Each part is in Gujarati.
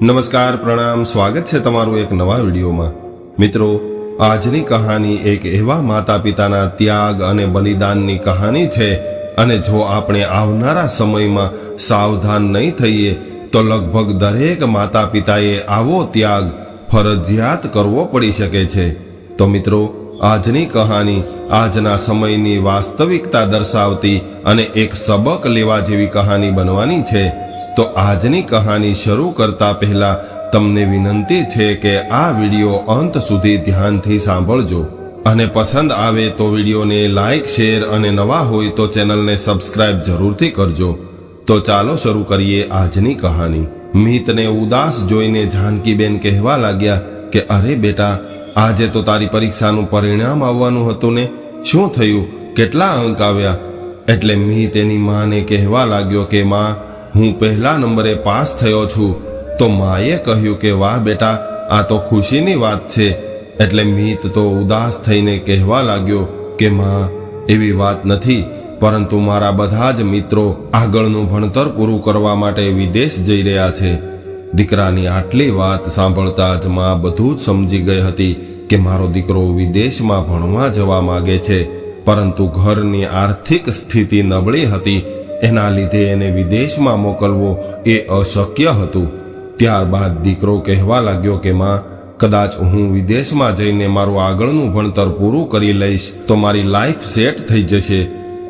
નમસ્કાર, પ્રણામ, સ્વાગત છે તમારું એક નવા વિડીયોમાં. મિત્રો, આજની કહાની એક એવા માતા પિતાના ત્યાગ અને બલિદાનની કહાની છે અને જો આપણે આવનારા સમયમાં સાવધાન નહીં થઈએ, તો લગભગ દરેક માતા પિતાએ આવો ત્યાગ ફરજિયાત કરવો પડી શકે છે. તો મિત્રો, આજની કહાની આજના સમયની વાસ્તવિકતા દર્શાવતી અને એક સબક લેવા જેવી કહાની બનવાની છે. તો આજની કહાની શરૂ કરતા પહેલા તમને વિનંતી છે કે આ વીડિયો અંત સુધી ધ્યાનથી સાંભળજો. અને પસંદ આવે તો વિડીયોને લાઇક શેર અને નવા હોય તો ચેનલને સબસ્ક્રાઇબ જરૂરથી કરજો. તો ચાલો શરૂ કરીએ આજની કહાની. મિતને ઉદાસ જોઈને જાનકીબેન કહેવા લાગ્યા કે, અરે બેટા, આજે તો તારી પરીક્ષાનું પરિણામ આવવાનું હતું ને? શું થયું? કેટલા અંક આવ્યા? એટલે મી તેની માને કહેવા લાગ્યો કે, માં હું પહેલા નંબરે પાસ થયો છું. તો માએ કહ્યું કે, વાહ બેટા, આ તો ખુશીની વાત છે. એટલે મીત તો ઉદાસ થઈને કહેવા લાગ્યો કે, માં, એવી વાત નથી. પરંતુ મારા બધા જ મિત્રો આગળનું ભણતર પૂરું કરવા માટે વિદેશ જઈ રહ્યા છે. દીકરાની આટલી વાત સાંભળતા જ માં બધું જ સમજી ગઈ હતી કે, મારો દીકરો વિદેશમાં ભણવા જવા માગે છે. પરંતુ ઘરની આર્થિક સ્થિતિ નબળી હતી એના લીધે એને વિદેશમાં મોકલવો એ અશક્ય હતું. ત્યારબાદ દીકરો કહેવા લાગ્યો કે, માં, કદાચ હું વિદેશમાં જઈને મારું આગળનું ભણતર પૂરું કરી લઈશ તો મારી લાઈફ સેટ થઈ જશે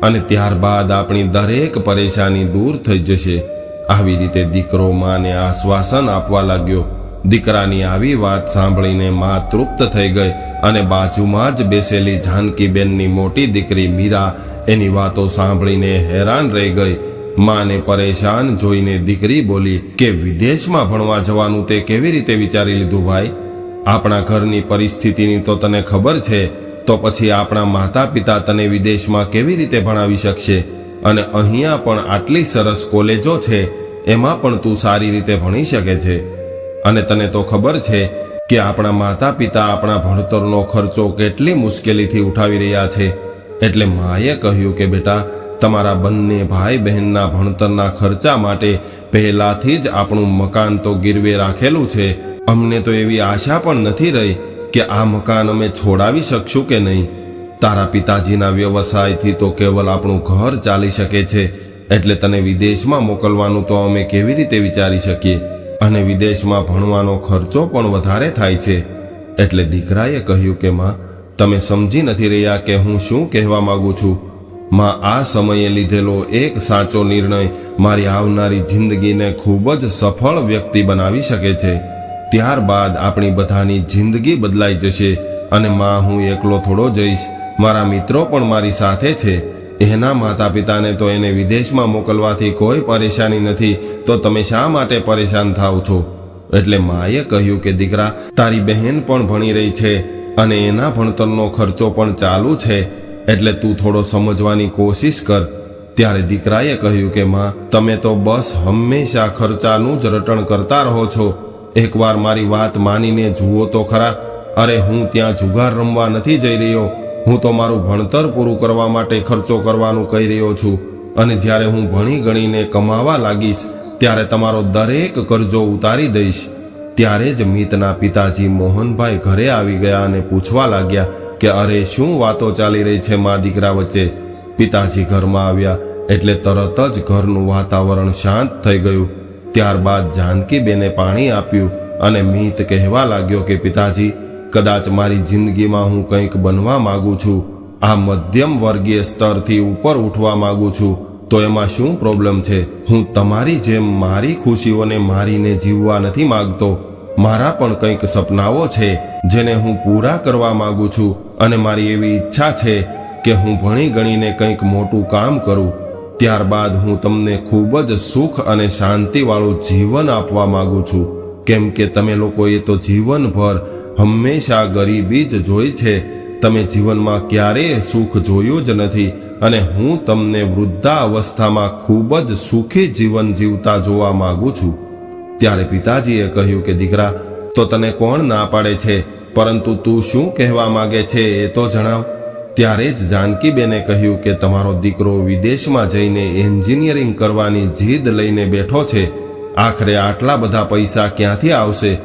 અને ત્યારબાદ આપણી દરેક પરેશાની દૂર થઈ જશે. આવી રીતે દીકરો માને આશ્વાસન આપવા લાગ્યો. દીકરાની આવી વાત સાંભળીને મા તૃપ્ત થઈ ગઈ અને બાજુમાં જ બેસેલી જાનકીબેનની મોટી દીકરી મીરા એની વાતો સાંભળીને હેરાન રહી ગઈ. માને પરેશાન જોઈને દીકરી બોલી, કે વિદેશમાં ભણવા જવાનું તે કેવી રીતે વિચારી લીધું ભાઈ? આપણા ઘરની પરિસ્થિતિની તો તને ખબર છે, તો પછી આપણા માતા પિતા તને વિદેશમાં કેવી રીતે ભણાવી શકશે? અને અહીંયા પણ આટલી સરસ કોલેજો છે, એમાં પણ તું સારી રીતે ભણી શકે છે. અને તને તો ખબર છે કે આપણા માતા પિતા આપણા ભણતરનો ખર્ચો કેટલી મુશ્કેલીથી ઉઠાવી રહ્યા છે. એટલે માએ કહ્યું કે, બેટા, તમારા બંને ભાઈ બહેનના ભણતરના ખર્ચા માટે પહેલાથી જ આપણું મકાન તો ગીરવે રાખેલું છે. અમને તો એવી આશા પણ નથી રહી કે આ મકાન અમે છોડાવી શકશું કે નહીં. તારા પિતાજીના વ્યવસાયથી તો કેવલ આપણું ઘર ચાલી શકે છે. એટલે તને વિદેશમાં મોકલવાનું તો અમે કેવી રીતે વિચારી શકીએ? અને વિદેશમાં ભણવાનો ખર્ચો પણ વધારે થાય છે. એટલે દીકરાએ કહ્યું કે, માં તમે સમજી નથી રહ્યા કે હું શું કહેવા માગું છું? માં આ સમયે લીધેલો એક સાચો નિર્ણય મારી આવનારી જિંદગીને ખૂબ જ સફળ વ્યક્તિ બનાવી શકે છે. ત્યારબાદ આપણી બધાની જિંદગી બદલાઈ જશે અને માં હું એકલો થોડો જઈશ. મારા મિત્રો પણ મારી સાથે છે. એના માતા પિતાને તો એને વિદેશમાં મોકલવાથી કોઈ પરેશાની નથી. તો તમે શા માટે પરેશાન થાવ છો? એટલે માએ કહ્યું કે, દીકરા, તારી બહેન પણ ભણી રહી છે. અને એના ભણતરનો ખર્ચો પણ ચાલુ છે. એટલે તું થોડો સમજવાની કોશિશ કર. ત્યારે દીકરાએ કહ્યું કે, માં, તમે તો બસ હંમેશા ખર્ચાનું જ રટણ કરતા રહો છો. એકવાર મારી વાત માનીને જુઓ તો ખરા. અરે, હું ત્યાં જુગાર રમવા નથી જઈ રહ્યો. હું તો મારું ભણતર પૂરું કરવા માટે ખર્ચો કરવાનું કહી રહ્યો છું. અને જ્યારે હું ભણી ગણીને કમાવા લાગીશ, ત્યારે તમારો દરેક કરજો ઉતારી દઈશ. ત્યારે જ મિતના પિતાજી મોહનભાઈ ઘરે આવી ગયા અને પૂછવા લાગ્યા કે, અરે, શું વાતો ચાલી રહી છે મા દીકરા વચ્ચે? પિતાજી ઘરમાં આવ્યા એટલે તરત જ ઘરનું વાતાવરણ શાંત થઈ ગયું. ત્યારબાદ જાનકીબેને પાણી આપ્યું અને મીત કહેવા લાગ્યો કે, પિતાજી, કદાચ મારી જિંદગીમાં હું કંઈક બનવા માગું છું, આ મધ્યમ વર્ગીય સ્તરથી ઉપર ઉઠવા માગું છું, તો એમાં શું પ્રોબ્લેમ છે? હું તમારી જેમ મારી ખુશીઓને મારીને જીવવા નથી માંગતો. મારા પણ કંઈક સપનાઓ છે જેને હું પૂરા કરવા માંગુ છું અને મારી એવી ઈચ્છા છે કે હું ભણી ગણીને કંઈક મોટું કામ કરું. ત્યારબાદ હું તમને ખૂબ જ સુખ અને શાંતિવાળું જીવન આપવા માંગુ છું. કેમ કે તમે લોકોએ તો જીવનભર હંમેશા ગરીબી જ જોઈ છે. તમે જીવનમાં ક્યારેય સુખ જોયું જ નથી અને હું તમને વૃદ્ધા અવસ્થામાં ખૂબ જ સુખી જીવન જીવતા જોવા માંગુ છું. ત્યારે પિતાજીએ કહ્યું કે, દીકરા, તો તને કોણ ના પાડે છે? પરંતુ તું શું કહેવા માંગે છે એ તો જણાવ. ત્યારે જ જાનકીબેને કહ્યું કે, તમારો દીકરો વિદેશમાં જઈને એન્જિનિયરિંગ કરવાની જીદ લઈને બેઠો છે. આખરે આટલા બધા પૈસા ક્યાંથી આવશે?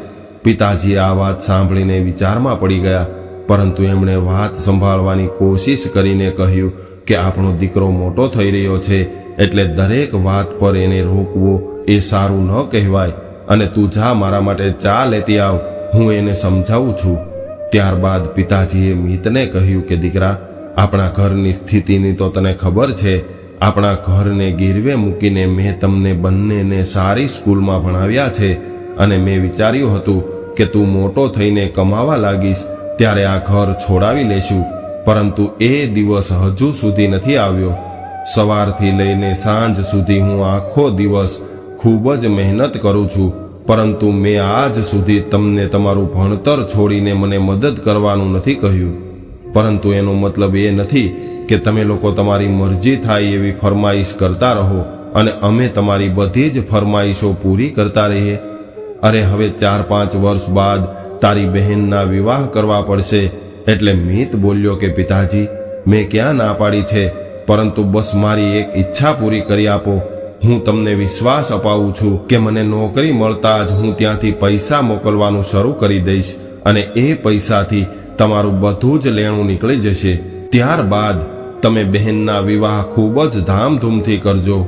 પિતાજીએ આ વાત સાંભળીને વિચારમાં પડી ગયા. પરંતુ એમણે વાત સંભાળવાની કોશિશ કરીને કહ્યું કે, આપણો દીકરો મોટો થઈ રહ્યો છે, એટલે દરેક વાત પર એને રોકવો એ સારું ન કહેવાય. અને તું જા મારા માટે ચા લેતી આવ. હું એને સમજાવું છું. ત્યારબાદ પિતાજીએ મિતને કહ્યું કે, દીકરા, આપણા ઘરની સ્થિતિની તો તને ખબર છે. આપણા ઘરને ગીરવે મૂકીને મેં તમને બંનેને સારી સ્કૂલમાં ભણાવ્યા છે. અને મેં વિચાર્યું હતું કે તું મોટો થઈને કમાવા લાગીશ. ત્યારે આ ઘર છોડાવી લેશું. પરંતુ એ દિવસ હજુ સુધી નથી આવ્યો. સવારથી લઈને સાંજ સુધી હું આખો દિવસ ખૂબ જ મહેનત કરું છું, પરંતુ મેં આજ સુધી તમને તમારું ભણતર છોડીને મને મદદ કરવાનું નથી કહ્યું. પરંતુ એનો મતલબ એ નથી કે તમે લોકો તમારી મરજી થાય એવી ફરમાઈશ કરતા રહો અને અમે તમારી બધી જ ફરમાઈશો પૂરી કરતા રહીએ. અરે હવે ચાર પાંચ વર્ષ બાદ તારી બહેનના વિવાહ કરવા પડશે, એટલે મિત બોલ્યો કે, પિતાજી, મેં ક્યાં ના પાડી છે, પરંતુ બસ મારી એક ઈચ્છા પૂરી કરી આપો. હું તમને વિશ્વાસ અપાવું છું કે મને નોકરી મળતા જ હું ત્યાંથી પૈસા મોકલવાનું શરૂ કરી દઈશ અને એ પૈસાથી તમારું બધું જ લેણું નીકળી જશે. ત્યારબાદ તમે બહેનના વિવાહ ખૂબ જ ધામધૂમથી કરજો.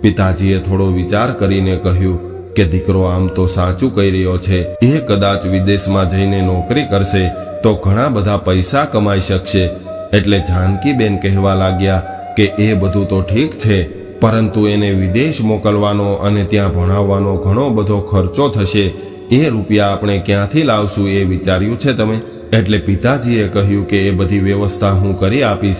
પિતાજીએ થોડો વિચાર કરીને કહ્યું કે દીકરો આમ તો સાચું કહી રહ્યો છે. એ કદાચ વિદેશમાં જઈને નોકરી કરશે તો ઘણા બધા પૈસા કમાઈ શકશે. એટલે જાનકીબેન કહેવા લાગ્યા કે એ બધું તો ઠીક છે પરંતુ એને વિદેશ મોકલવાનો અને ત્યાં ભણાવવાનો ઘણો બધો ખર્ચો થશે. એ રૂપિયા આપણે ક્યાંથી લાવશું એ વિચાર્યું છે તમે? એટલે પિતાજીએ કહ્યું કે એ બધી વ્યવસ્થા હું કરી આપીશ.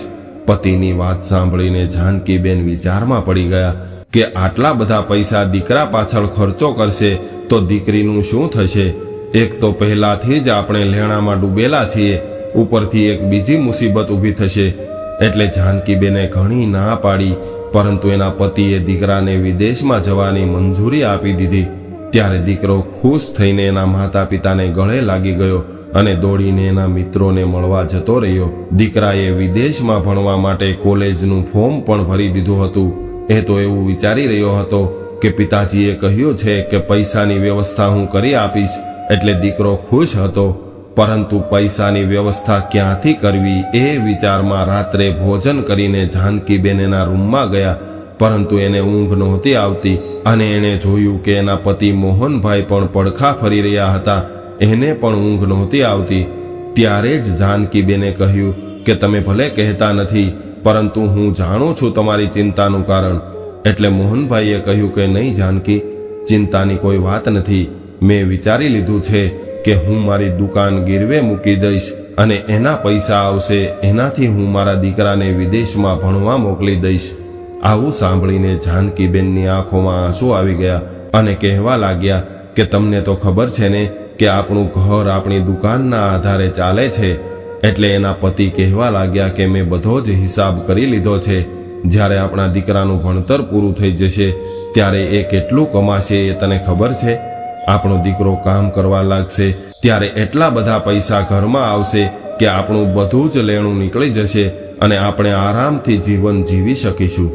પતિની વાત સાંભળીને જાનકીબેન વિચારમાં પડી ગયા કે આટલા બધા પૈસા દીકરા પાછળ ખર્ચો કરશે તો દીકરીનું શું થશે? એક તો પહેલાથી જ આપણે લેણામાં ડૂબેલા છીએ. ઉપરથી એક બીજી મુસીબત ઊભી થશે. એટલે જાનકીબેને ઘણી ના પાડી. પરંતુ એના પતિએ દીકરાને વિદેશમાં જવાની મંજૂરી આપી દીધી. ત્યારે દીકરો ખુશ થઈને એના માતા પિતાને ગળે લાગી ગયો અને દોડીને એના મિત્રોને મળવા જતો રહ્યો. દીકરાએ વિદેશમાં ભણવા માટે કોલેજનું ફોર્મ પણ ભરી દીધું હતું. એ તો એવું વિચારી રહ્યો હતો કે પિતાજીએ કહ્યું છે કે પૈસાની વ્યવસ્થા હું કરી આપીશ. એટલે દીકરો ખુશ હતો. પરંતુ પૈસાની વ્યવસ્થા ક્યાંથી કરવી એ વિચારમાં રાત્રે ભોજન કરીને જાનકીબેન એના રૂમમાં ગયા, પરંતુ એને ઊંઘ નહોતી આવતી અને એણે જોયું કે એના પતિ મોહનભાઈ પણ પડખા ફરી રહ્યા હતા. એને પણ ઊંઘ નહોતી આવતી. ત્યારે જ જાનકીબેને કહ્યું કે તમે ભલે કહેતા નથી, પરંતુ હું જાણું છું તમારી ચિંતાનું કારણ. એટલે મોહનભાઈએ કહ્યું કે નહીં જાનકી, ચિંતાની કોઈ વાત નથી. મેં વિચારી લીધું છે કે હું મારી દુકાન ગીરવે મૂકી દઈશ અને એના પૈસા આવશે, એનાથી હું મારા દીકરાને વિદેશમાં ભણવા મોકલી દઈશ. આવું સાંભળીને જાનકીબેનની આંખોમાં આંસુ આવી ગયા અને કહેવા લાગ્યા કે તમને તો ખબર છે ને કે આપણું ઘર આપણી દુકાનના આધારે ચાલે છે. એટલે એના પતિ કહેવા લાગ્યા કે મેં બધો જ હિસાબ કરી લીધો છે. જ્યારે આપણા દીકરાનું ભણતર પૂરું થઈ જશે, ત્યારે એ કેટલું કમાશે એ તને ખબર છે? આપણો દીકરો કામ કરવા લાગશે, ત્યારે એટલા બધા પૈસા ઘરમાં આવશે કે આપણું બધું જ લેણું નીકળી જશે અને આપણે આરામથી જીવન જીવી શકીશું.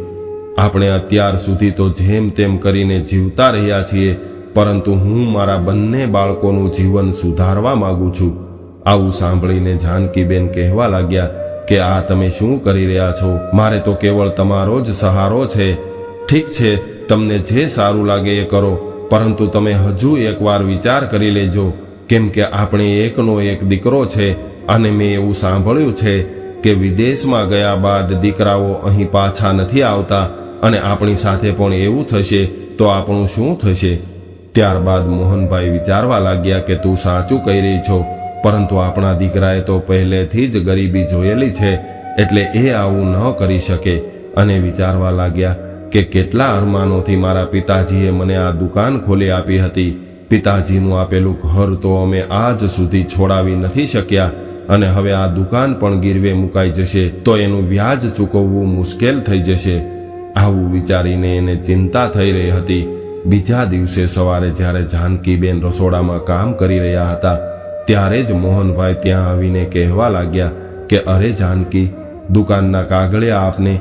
આપણે અત્યાર સુધી તો જેમ તેમ કરીને જીવતા રહ્યા છીએ, પરંતુ હું મારા બંને બાળકોનું જીવન સુધારવા માંગુ છું. આવું સાંભળીને જાનકીબેન કહેવા લાગ્યા કે, આ તમે શું કરી રહ્યા છો? મારે તો કેવળ તમારો જ સહારો છે. ઠીક છે, તમને જે સારું લાગે એ કરો. પરંતુ તમે હજુ એકવાર વિચાર કરી લેજો, કેમ કે આપણે એકનો એક દીકરો છે અને મેં એવું સાંભળ્યું છે કે વિદેશમાં ગયા બાદ દીકરાઓ અહીં પાછા નથી આવતા અને આપણી સાથે પણ એવું થશે તો આપણું શું થશે? ત્યારબાદ મોહનભાઈ વિચારવા લાગ્યા કે તું સાચું કહી રહી છો, પરંતુ આપણા દીકરાએ તો પહેલેથી જ ગરીબી જોયેલી છે, એટલે એ આવું ન કરી શકે. અને વિચારવા લાગ્યા કે કેટલા અરમાનોથી મારા પિતાજીએ મને આ દુકાન ખોલી આપી હતી. પિતાજીનું આપેલું ઘર તો અમે આજ સુધી છોડાવી નથી શક્યા અને હવે આ દુકાન પણ ગીરવે મુકાઈ જશે તો એનું વ્યાજ ચૂકવવું મુશ્કેલ થઈ જશે. આવું વિચારીને એને ચિંતા થઈ રહી હતી. બીજા દિવસે સવારે જ્યારે જાનકીબેન રસોડામાં કામ કરી રહ્યા હતા, ત્યારે જ મોહનભાઈ ત્યાં આવીને કહેવા લાગ્યા કે, અરે જાનકી, દુકાનના કાગળે આપને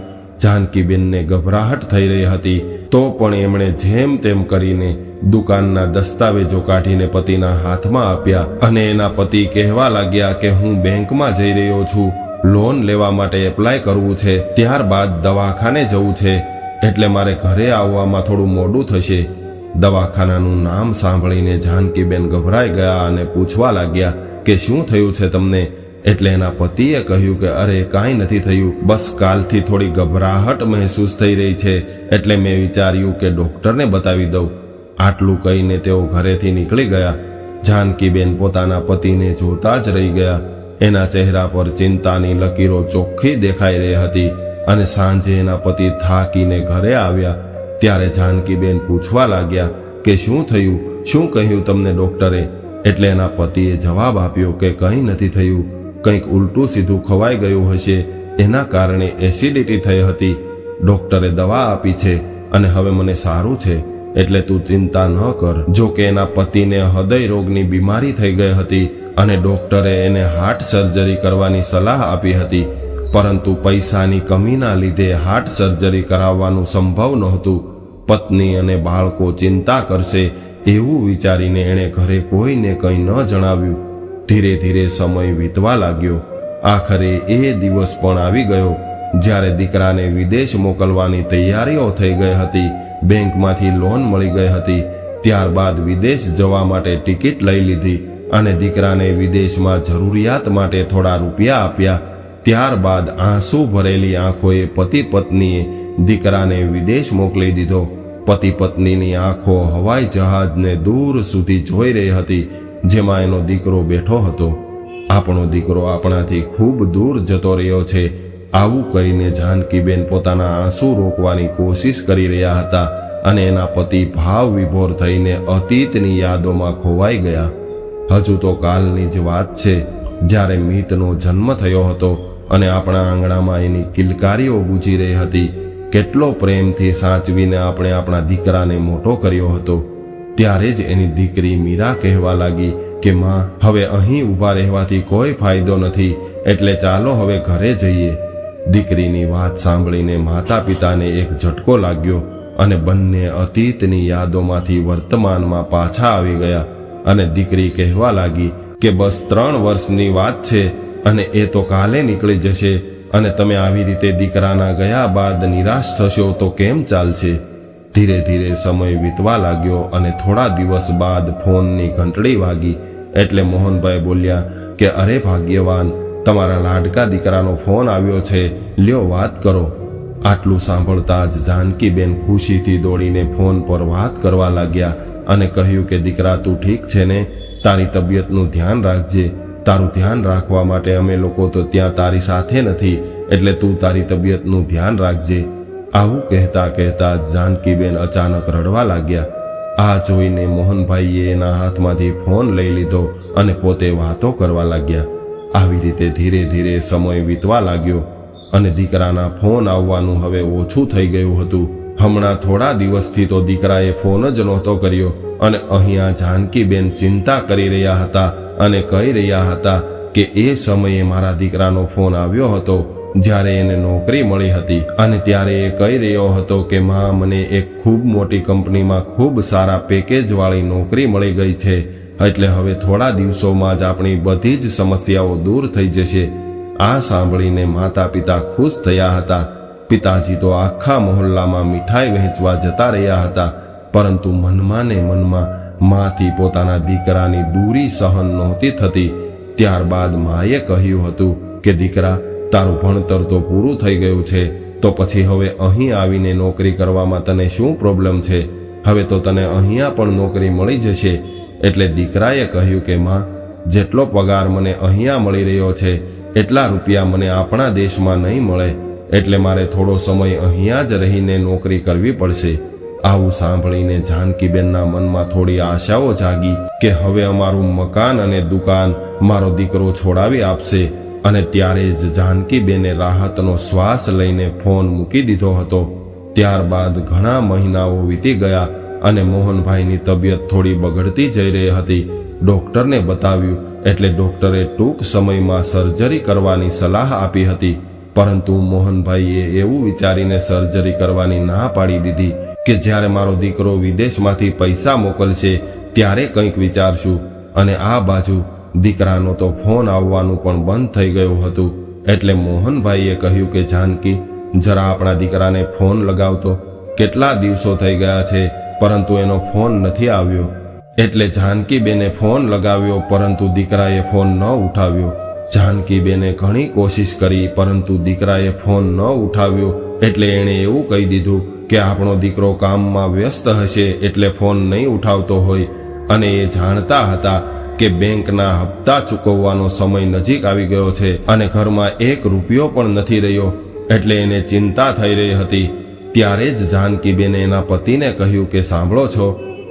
જાનકીબેનને ગભરાહટ થઈ રહી હતી. તો પણ એમણે જેમ તેમ કરીને દુકાનના દસ્તાવેજો કાઢીને પતિના હાથમાં આપ્યા અને એના પતિ કહેવા લાગ્યા કે હું બેંકમાં જઈ રહ્યો છું. લોન લેવા માટે એપ્લાય કરવું છે. ત્યારબાદ દવાખાને જવું છે. એટલે મારે ઘરે આવવામાં થોડું મોડું થશે. દવાખાનાનું નામ સાંભળીને જાનકીબેન ગભરાઈ ગયા અને પૂછવા લાગ્યા કે શું થયું છે તમને? એટલે એના પતિએ કહ્યું કે, અરે, કાંઈ નથી થયું. બસ કાલથી થોડી ગભરાહટ મહેસૂસ થઈ રહી છે. એટલે મેં વિચાર્યું કે ડોક્ટરને બતાવી દઉં. આટલું કહીને તેઓ ઘરેથી નીકળી ગયા. જાનકીબેન પોતાના પતિને જોતા જ રહી ગયા. એના ચહેરા પર ચિંતાની લકીરો ચોખ્ખી દેખાઈ રહી હતી અને સાંજે એના પતિ થાકીને ઘરે આવ્યા. ત્યારે જાનકીબેન પૂછવા લાગ્યા કે, શું થયું? શું કહ્યું તમને ડોક્ટરે? એટલે એના પતિએ જવાબ આપ્યો કે, કંઈ નથી થયું. કંઈક ઉલટું સીધું ખવાઈ ગયું હશે. એના કારણે એસિડિટી થઈ હતી. ડોક્ટરે દવા આપી છે અને હવે મને સારું છે. એટલે તું ચિંતા ન કર. જો કે એના પતિને હૃદય રોગની બીમારી થઈ ગઈ હતી અને ડોક્ટરે એને હાર્ટ સર્જરી કરવાની સલાહ આપી હતી. પરંતુ પૈસાની કમીના લીધે હાર્ટ સર્જરી કરાવવાનું સંભવ નહોતું. પત્ની અને બાળકો ચિંતા કરશે એવું વિચારીને એણે ઘરે કોઈને કંઈ ન જણાવ્યું. ધીરે ધીરે સમય વીતવા લાગ્યો. આખરે એ દિવસ પણ આવી ગયો, જ્યારે દીકરાને વિદેશ મોકલવાની તૈયારીઓ થઈ ગઈ હતી. બેંકમાંથી લોન મળી ગઈ હતી. ત્યારબાદ વિદેશ જવા માટે ટિકિટ લઈ લીધી અને દીકરાને વિદેશમાં જરૂરિયાત માટે થોડા રૂપિયા આપ્યા. ત્યારબાદ આંસુ ભરેલી આંખોએ પતિ પત્નીએ દીકરાને વિદેશ મોકલી દીધો. પતિ પત્નીની આંખો હવાઈ જહાજને દૂર સુધી જોઈ રહી હતી. જેમાં એનો દીકરો બેઠો હતો. આપણો દીકરો આપણાથી ખૂબ દૂર જતો રહ્યો છે. આવું કહીને જાનકીબેન પોતાના આંસુ રોકવાની કોશિશ કરી રહ્યા હતા અને એના પતિ ભાવ વિભોર થઈને અતીતની યાદોમાં ખોવાઈ ગયા. હજુ તો કાલની જ વાત છે, જ્યારે મિતનો જન્મ થયો હતો અને આપણા આંગણામાં એની કિલકારીઓ ગુજી રહી હતી. કેટલો પ્રેમથી સાચવીને આપણે આપણા દીકરાને મોટો કર્યો હતો. ત્યારે જ એની દીકરી મીરા કહેવા લાગી કે, માં, હવે અહીં ઊભા રહેવાથી કોઈ ફાયદો નથી, એટલે ચાલો હવે ઘરે જઈએ. દીકરીની વાત સાંભળીને માતા પિતાને એક ઝટકો લાગ્યો અને બંને અતીતની યાદોમાંથી વર્તમાનમાં પાછા આવી ગયા અને દીકરી કહેવા લાગી કે, બસ ત્રણ વર્ષની વાત છે અને એ તો કાલે નીકળી જશે અને તમે આવી રીતે દીકરાના ગયા બાદ નિરાશ થશો તો કેમ ચાલશે? ધીરે ધીરે સમય વીતવા લાગ્યો અને થોડા દિવસ બાદ ફોનની ઘંટડી વાગી. એટલે મોહનભાઈ બોલ્યા કે, અરે ભાગ્યવાન, તમારા લાડકા દીકરાનો ફોન આવ્યો છે. લ્યો વાત કરો. આટલું સાંભળતા જ જાનકીબેન ખુશીથી દોડીને ફોન પર વાત કરવા લાગ્યા અને કહ્યું કે, દીકરા, તું ઠીક છે ને? તારી તબિયતનું ધ્યાન રાખજે. તારું ધ્યાન રાખવા માટે અમે લોકો તો ત્યાં તારી સાથે નથી. એટલે તું તારી તબિયતનું ધ્યાન રાખજે. આવું કહેતા કહેતા જાનકીબેન અચાનક રડવા લાગ્યા. આ જોઈને મોહનભાઈએ એના હાથમાંથી ફોન લઈ લીધો અને પોતે વાતો કરવા લાગ્યા. આવી રીતે ધીરે ધીરે સમય વીતવા લાગ્યો અને દીકરાના ફોન આવવાનું હવે ઓછું થઈ ગયું હતું. હમણાં થોડા દિવસથી તો દીકરાએ ફોન જ નહોતો કર્યો અને અહીંયા જાનકીબેન ચિંતા કરી રહ્યા હતા અને કહી રહ્યા હતા કે એ સમયે મારા દીકરાનો ફોન આવ્યો હતો જ્યારે એને નોકરી મળી હતી અને ત્યારે એ કહી રહ્યો હતો કે, માં, મને એક ખૂબ મોટી કંપનીમાં ખૂબ સારા પેકેજ વાળી નોકરી મળી ગઈ છે. એટલે હવે થોડા દિવસોમાં જ આપણી બધી જ સમસ્યાઓ દૂર થઈ જશે. આ સાંભળીને માતા પિતા ખુશ થયા હતા. પિતાજી તો આખા મહોલ્લામાં મીઠાઈ વહેંચવા જતા રહ્યા હતા. પરંતુ મનમાં ને મનમાં માથી પોતાના દીકરાની દૂરી સહન નહોતી થતી. ત્યારબાદ માએ કહ્યું હતું કે, દીકરા તારું ભણતર તો પૂરું થઈ ગયું છે, તો પછી હવે અહીં આવીને નોકરી કરવામાં તને શું પ્રોબ્લેમ છે? હવે તો તને અહીંયા પણ નોકરી મળી જશે. એટલે દીકરાએ કહ્યું કે, માં, જેટલો પગાર મને અહીંયા મળી રહ્યો છે, એટલા રૂપિયા મને આપણા દેશમાં નહીં મળે, એટલે મારે થોડો સમય અહીંયા જ રહીને નોકરી કરવી પડશે. આવું સાંભળીને જાનકીબેનના મનમાં થોડી આશાઓ જાગી કે, હવે અમારું મકાન અને દુકાન મારો દીકરો છોડાવી આપશે અને ત્યારે જ જાનકીબેને રાહતનો શ્વાસ લઈને ફોન મૂકી દીધો હતો. ત્યારબાદ ઘણા મહિનાઓ વીતી ગયા અને મોહનભાઈની તબિયત થોડી બગડતી જઈ રહી હતી. ડોક્ટરને બતાવ્યું, એટલે ડોક્ટરે ટૂંક સમયમાં સર્જરી કરવાની સલાહ આપી હતી. પરંતુ મોહનભાઈએ એવું વિચારીને સર્જરી કરવાની ના પાડી દીધી કે જ્યારે મારો દીકરો વિદેશમાંથી પૈસા મોકલશે, ત્યારે કંઈક વિચારશું. અને આ બાજુ દીકરાનો તો ફોન આવવાનું પણ બંધ થઈ ગયું હતું. એટલે મોહનભાઈએ કહ્યું કે, જાનકી, જરા આપણા દીકરાને ફોન લગાવતો. કેટલા દિવસો થઈ ગયા છે, પરંતુ એનો ફોન નથી આવ્યો. એટલે જાનકીબેને ફોન લગાવ્યો, પરંતુ દીકરાએ ફોન ન ઉઠાવ્યો. જાનકીબેને ઘણી કોશિશ કરી, પરંતુ દીકરાએ ફોન ન ઉઠાવ્યો. એટલે એણે એવું કહી દીધું કે, આપણો દીકરો કામમાં વ્યસ્ત હશે, એટલે ફોન નહીં ઉઠાવતો હોય. અને એ જાણતા હતા કે બેંકના હપ્તા ચૂકવવાનો સમય નજીક આવી ગયો છે અને ઘરમાં એક રૂપિયો પણ નથી રહ્યો એટલે એને ચિંતા થઈ રહી હતી. ત્યારે જ જાનકીબેને એના પતિને કહ્યું કે સાંભળો છો,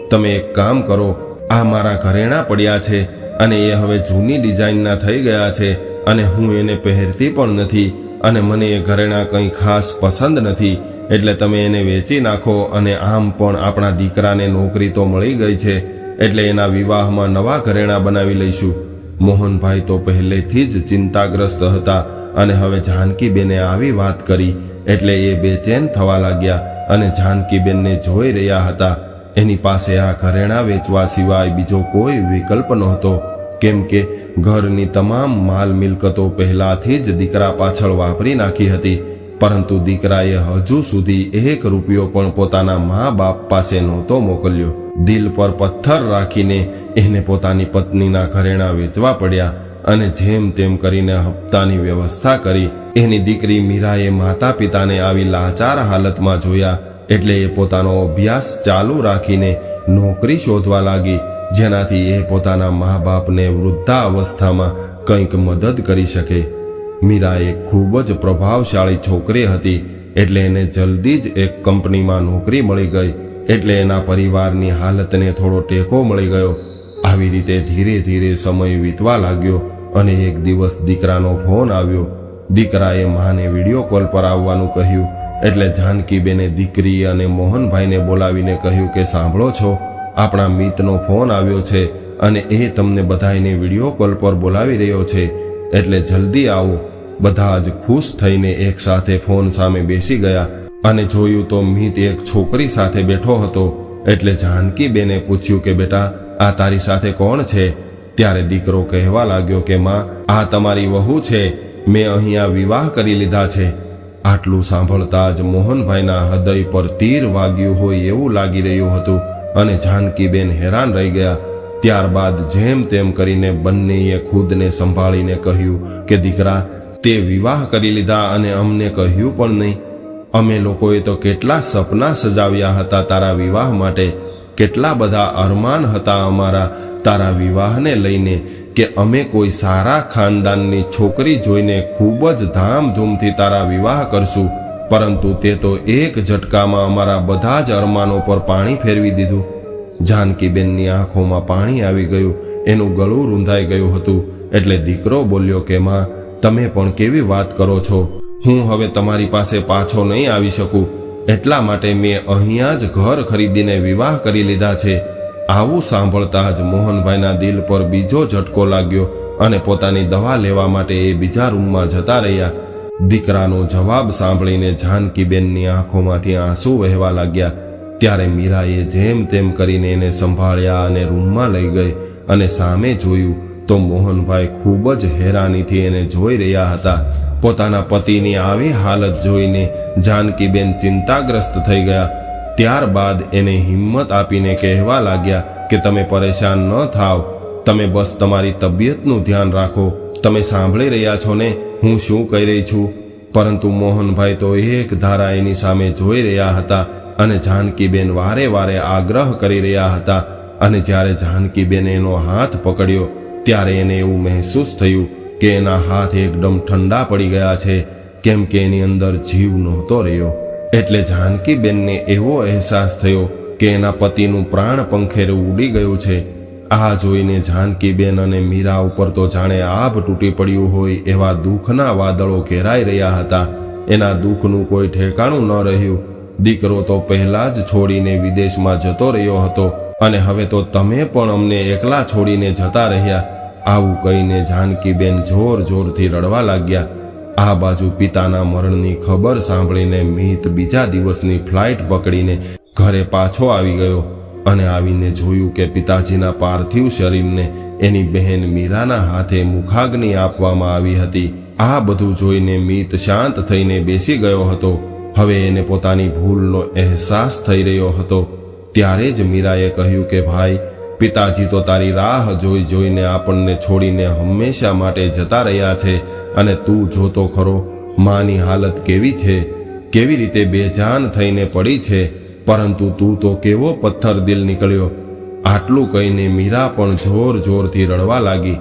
તમે એક કામ કરો, આ મારા ઘરેણાં પડ્યા છે અને એ હવે જૂની ડિઝાઇનના થઈ ગયા છે અને હું એને પહેરતી પણ નથી અને મને એ ઘરેણાં કંઈ ખાસ પસંદ નથી એટલે તમે એને વેચી નાખો અને આમ પણ આપણા દીકરાને નોકરી તો મળી ગઈ છે. એટલે એના વિવાહમાં નવા ઘરેણાં બનાવી લઈશું. મોહનભાઈ તો પહેલેથી જ ચિંતાગ્રસ્ત હતા અને હવે જાનકીબેને આવી વાત કરી એટલે એ બેચેન થવા લાગ્યા અને જાનકીબેનને જોઈ રહ્યા હતા. એની પાસે આ ઘરેણાં વેચવા સિવાય બીજો કોઈ વિકલ્પ નહોતો. કેમ કે ઘરની તમામ માલ મિલકતો પહેલાથી જ દીકરા પાછળ વાપરી નાખી હતી. પરંતુ દીકરાએ હજુ સુધી એક રૂપિયો પણ પોતાના મા બાપ પાસે નહોતો મોકલ્યો. દિલ પર પથ્થર રાખીને એને પોતાની પત્નીના ઘરેણાં વેચવા પડ્યા અને જેમ તેમ કરીને હપ્તાની વ્યવસ્થા કરી, એની દીકરી મીરાએ માતા પિતાને આવી લાચાર હાલતમાં જોયા એટલે એ પોતાનો અભ્યાસ ચાલુ રાખીને નોકરી શોધવા લાગી, જેનાથી એ પોતાના મા બાપને વૃદ્ધા અવસ્થામાં કંઈક મદદ કરી શકે. મીરા એક ખૂબ જ પ્રભાવશાળી છોકરી હતી એટલે એને જલ્દી જ એક કંપનીમાં નોકરી મળી ગઈ. એટલે એના પરિવારની હાલતને થોડો ટેકો મળી ગયો. આવી રીતે ધીરે ધીરે સમય વીતવા લાગ્યો અને એક દિવસ દીકરાનો ફોન આવ્યો. દીકરાએ માને વીડિયો કોલ પર આવવાનું કહ્યું. એટલે જાનકીબેને દીકરી અને મોહનભાઈને બોલાવીને કહ્યું કે, સાંભળો છો, આપણા મિતનો ફોન આવ્યો છે અને એ તમને બધાને વીડિયો કોલ પર બોલાવી રહ્યો છે. એટલે જલ્દી આવો. બધા જ ખુશ થઈને એકસાથે ફોન સામે બેસી ગયા. અને જોયું તો મિત એક છોકરી સાથે બેઠો હતો એટલે જાનકીબેને પૂછ્યું કે, બેટા, આ તારી સાથે કોણ છે? ત્યારે દીકરો કહેવા લાગ્યો કે, માં, આ તમારી વહુ છે. મેં અહીંયા વિવાહ કરી લીધા છે. આટલું સાંભળતા જ મોહનભાઈના હૃદય પર તીર વાગ્યું હોય એવું લાગી રહ્યું હતું અને જાનકીબેન હેરાન રહી ગયા. ત્યારબાદ જેમ તેમ કરીને બંનેએ ખુદને સંભાળીને કહ્યું કે, દીકરા, તે વિવાહ કરી લીધા અને અમને કહ્યું પણ નહીં. અમે લોકોએ તો કેટલા સપના સજાવ્યા હતા તારા વિવાહ માટે. કેટલા બધા અરમાન હતા અમારા તારા વિવાહને લઈને કે અમે કોઈ સારા ખાનદાનની છોકરી જોઈને ખૂબ જ ધામધૂમથી તારા વિવાહ કરશું. પરંતુ તે તો એક ઝટકામાં અમારા બધા જ અરમાનો પર પાણી ફેરવી દીધું. જાનકીબેનની આંખોમાં પાણી આવી ગયું. એનું ગળું રૂંધાઈ ગયું હતું. એટલે દીકરો બોલ્યો કે, માં, તમે પણ કેવી વાત કરો છો? હું હવે તમારી પાસે પાછો નહીં આવી શકું. એટલા માટે મેં અહીંયા જ ઘર ખરીદીને વિવાહ કરી લીધા છે. આવું સાંભળતા જ મોહનભાઈના દિલ પર બીજો ઝટકો લાગ્યો અને પોતાની દવા લેવા માટે એ બીજા રૂમમાં જતા રહ્યા. દીકરાનો જવાબ સાંભળીને જાનકીબેનની આંખોમાંથી આંસુ વહેવા લાગ્યા. ત્યારે મીરાએ જેમ તેમ કરીને એને સંભાળ્યા અને રૂમમાં લઈ ગઈ અને સામે જોયું તો મોહનભાઈ ખૂબ જ હેરાનીથી એને જોઈ રહ્યા હતા. પોતાના પતિની આવી હાલત જોઈને જાનકીબેન ચિંતાગ્રસ્ત થઈ ગયા. ત્યારબાદ એને હિંમત આપીને કહેવા લાગ્યા કે તમે પરેશાન ન થાવ. તમે બસ તમારી તબિયતનું ધ્યાન રાખો. તમે સાંભળી રહ્યા છો ને, હું શું કહી રહી છું? પરંતુ મોહનભાઈ તો એક ધારા એની સામે જોઈ રહ્યા હતા અને જાનકીબેન વારે વારે આગ્રહ કરી રહ્યા હતા. અને જ્યારે જાનકીબેન એનો હાથ પકડ્યો, ત્યારે એને એવું મહેસૂસ થયું કે એના હાથ એકદમ ઠંડા પડી ગયા છે? કેમ કે એની અંદર જીવ નહોતો રહ્યો? એટલે જાનકીબેનને એવો અહેસાસ થયો કે એના પતિનું પ્રાણ પંખેરું ઉડી ગયું છે. આ જોઈને જાનકીબેન અને મીરા ઉપર તો જાણે આભ તૂટી પડ્યું હોય એવા દુઃખના વાદળો ઘેરાઈ રહ્યા હતા. એના દુઃખનું કોઈ ઠેકાણું ન રહ્યું. દીકરો તો પહેલા જ છોડીને વિદેશમાં જતો રહ્યો હતો. અને હવે તો તમે પણ અમને એકલા છોડીને જતા રહ્યા. આવું કહીને જાનકીબેન જોર જોરથી રડવા લાગ્યા. આ બાજુ પિતાના મરણની ખબર સાંભળીને મિત બીજા દિવસની ફ્લાઇટ પકડીને ઘરે પાછો આવી ગયો અને આવીને જોયું કે પિતાજીના પાર્થિવ શરીરને એની બહેન મીરાના હાથે મુખાગ્નિ આપવામાં આવી હતી. આ બધું જોઈને મીત શાંત થઈને બેસી ગયો હતો. હવે એને પોતાની ભૂલનો અહેસાસ થઈ રહ્યો હતો. ત્યારે જ મીરાએ કહ્યું કે, ભાઈ પિતાજી તો તારી રાહ જોઈ જોઈને આપણને છોડીને હંમેશા માટે જતા રહ્યા છે અને તું જોતો ખરો, માની હાલત કેવી છે? કેવી રીતે બેજાન થઈને પડી છે? પરંતુ તું તો કેવો પથ્થર દિલ નીકળ્યો? આટલું કહીને મીરા પણ જોર જોરથી રડવા લાગી.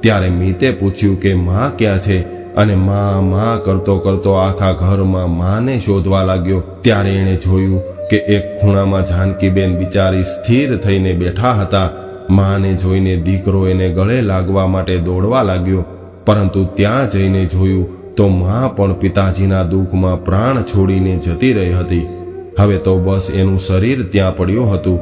ત્યારે મીતે પૂછ્યું કે, માં ક્યાં છે? અને માં માં કરતો કરતો આખા ઘરમાં માને શોધવા લાગ્યો. ત્યારે એણે જોયું કે એક ખૂણામાં જાનકીબેન બિચારી સ્થિર થઈને બેઠા હતા. માને જોઈને દીકરો એને ગળે લાગવા માટે દોડવા લાગ્યો. પરંતુ ત્યાં જઈને જોયું તો મા પણ પિતાજીના દુઃખમાં પ્રાણ છોડીને જતી રહી હતી. હવે તો બસ એનું શરીર ત્યાં પડ્યું હતું.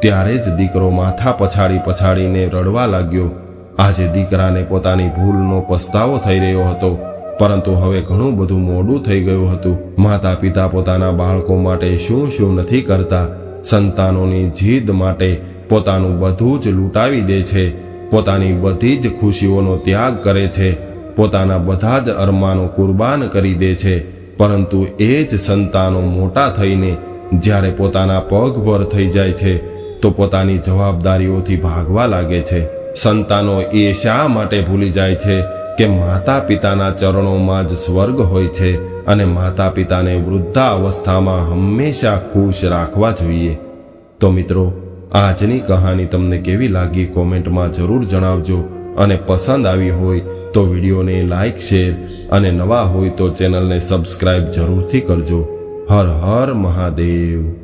ત્યારે જ દીકરો માથા પછાડી પછાડીને રડવા લાગ્યો. આજે દીકરાને પોતાની ભૂલનો પસ્તાવો થઈ રહ્યો હતો. પરંતુ હવે ઘણું બધું મોડું થઈ ગયું હતું. માતા પિતા પોતાના બાળકો માટે શું શું નથી કરતા? સંતાનોની જીદ માટે પોતાનું બધું જ લૂંટાવી દે છે. પોતાની બધી જ ખુશીઓનો ત્યાગ કરે છે. પોતાના બધા જ અરમાનો કુરબાન કરી દે છે. પરંતુ એ જ સંતાનો મોટા થઈને જ્યારે પોતાના પગભર થઈ જાય છે, તો પોતાની જવાબદારીઓથી ભાગવા લાગે છે. સંતાનો એ શા માટે ભૂલી જાય છે? કે માતા પિતાના ચરણોમાં જ સ્વર્ગ હોય છે અને માતા પિતાને વૃદ્ધાવસ્થામાં હંમેશા ખુશ રાખવા જોઈએ. તો મિત્રો, આજની કહાની તમને કેવી લાગી કોમેન્ટમાં જરૂર જણાવજો અને પસંદ આવી હોય તો વિડીયોને લાઈક, શેર અને નવા હોય તો ચેનલને સબસ્ક્રાઇબ જરૂરથી કરજો. હર હર મહાદેવ.